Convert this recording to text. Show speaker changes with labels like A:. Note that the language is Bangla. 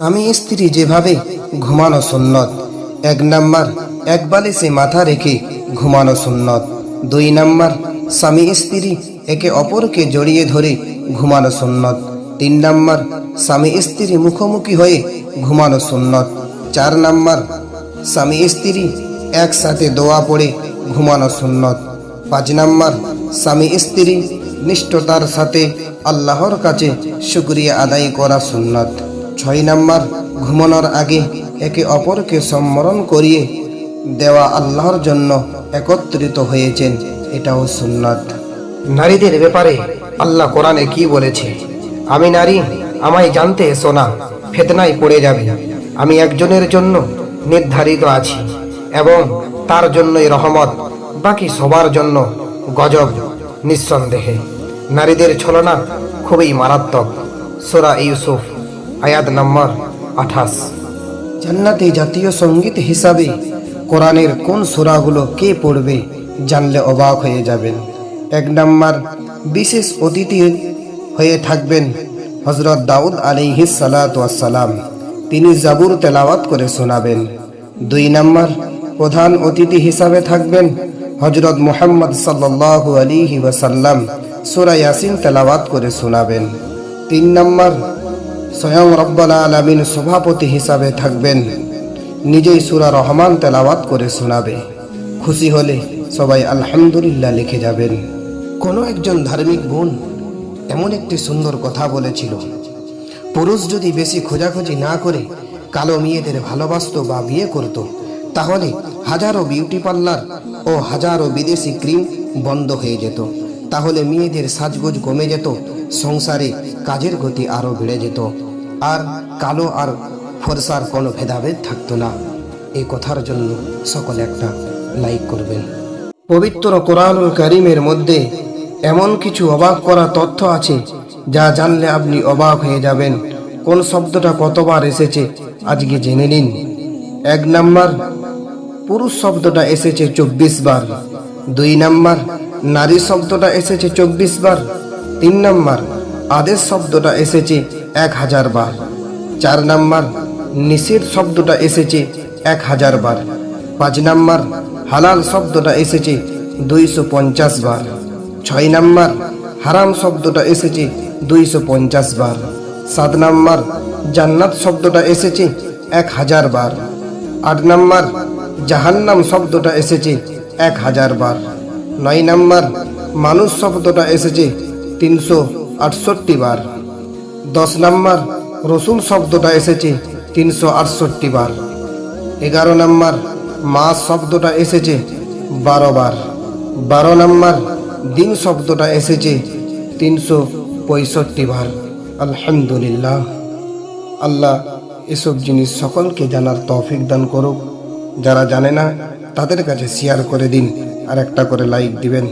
A: আমি স্ত্রী যেভাবে ঘুমানো সুন্নত, এক নাম্বার এক বালিশে মাথা রেখে ঘুমানো সুন্নত, দুই নাম্বার স্বামী স্ত্রী একে অপরকে জড়িয়ে ধরে ঘুমানো সুন্নত, তিন নাম্বার স্বামী স্ত্রী মুখোমুখি হয়ে ঘুমানো সুন্নত, চার নাম্বার স্বামী স্ত্রী একসাথে দোয়া পড়ে ঘুমানো সুন্নত, পাঁচ নাম্বার স্বামী স্ত্রী নিষ্ঠতার সাথে আল্লাহর কাছে শুক্রিয়া আদায় করা সুন্নত। ছয় নাম্বার, ঘুমানোর আগে একে অপরকে সম্মরণ করিয়ে দেওয়া আল্লাহর জন্য একত্রিত হয়েছেন। এটাও সুন্নত। নারীদের ব্যাপারে আল্লাহ কোরআনে কি বলেছে? আমি নারী, আমায় জানতে এসো না, ফেতনায় পড়ে যাবে। আমি একজনের জন্য নির্ধারিত আছি এবং তার জন্যই রহমত, বাকি সবার জন্য গজব নিঃসন্দেহে। নারীদের ছলনা খুবই মারাত্মক। সোরা ইউসুফ। আয়াত নম্বর আঠাশ। জান্নাতে জাতীয় সংগীত হিসাবে কোরআনের কোন সূরাগুলো কে পড়বে জানলে অবাক হয়ে যাবেন। এক নম্বর, বিশেষ অতিথি হয়ে থাকবেন হজরত দাউদ আলিহিস সালাম তিনি জাবুর তেলাওয়াত করে শোনাবেন। দুই নম্বর, প্রধান অতিথি হিসাবে থাকবেন হজরত মোহাম্মদ সাল্লাল্লাহু আলিহি ওয়াসাল্লাম। সূরা ইয়াসিন তেলাওয়াত করে শোনাবেন। তিন নম্বর স্বয়ং রব্বাল আলমিন সভাপতি হিসাবে থাকবেন। নিজেই সুরা রহমান তেলাওয়াত করে শোনাবে। খুশি হলে সবাই আলহামদুলিল্লাহ লিখে যাবেন। কোনো একজন ধার্মিক বোন এমন একটি সুন্দর কথা বলেছিল, পুরুষ যদি বেশি খোঁজাখুঁজি না করে, কালো মেয়েদের ভালোবাসত বা বিয়ে করত, তাহলে হাজারো বিউটি পার্লার ও হাজারো বিদেশি ক্রিম বন্ধ হয়ে যেত। তাহলে মেয়েদের সাজগোজ কমে যেত, সংসারে কাজের গতি আরও বেড়ে যেত। আর কালো আর ফর্সার কোনো ভেদাভেদ থাকতো না। এই কথার জন্য সকলে একটা লাইক করবেন। পবিত্র কোরআনুল করিমের মধ্যে এমন কিছু অবাক করা তথ্য আছে, যা জানলে আপনি অবাক হয়ে যাবেন। কোন শব্দটা কতবার এসেছে, আজকে জেনে নিন। এক নাম্বার, পুরুষ শব্দটা এসেছে চব্বিশ বার। দুই নাম্বার, নারী শব্দটা এসেছে চব্বিশ বার। তিন নাম্বার, আদেশ শব্দটা এসেছে এক হাজার বার। চার নাম্বার নিষেধ শব্দটা এসেছে এক হাজার বার। পাঁচ নাম্বার, হালাল শব্দটা এসেছে দুইশো পঞ্চাশ বার। ছয় নাম্বার, হারাম শব্দটা এসেছে দুইশো পঞ্চাশ বার। সাত নাম্বার, জান্নাত শব্দটা এসেছে এক হাজার বার। আট নাম্বার, জাহান্নাম শব্দটা এসেছে এক হাজার বার। নয় নাম্বার, মানুষ শব্দটা এসেছে তিনশো আটষট্টি বার। দশ নাম্বার রসুল শব্দটা এসেছে তিনশো আটষট্টি বার। এগারো নাম্বার মাস শব্দটা এসেছে বারো বার। বারো নাম্বার দিন শব্দটা এসেছে তিনশো পঁয়ষট্টি বার। আলহামদুলিল্লাহ। আল্লাহ এসব জিনিস সকলকে জানার তৌফিক দান করুক। যারা জানে না, তাদের কাছে শেয়ার করে দিন। আর একটা করে লাইক দিবেন।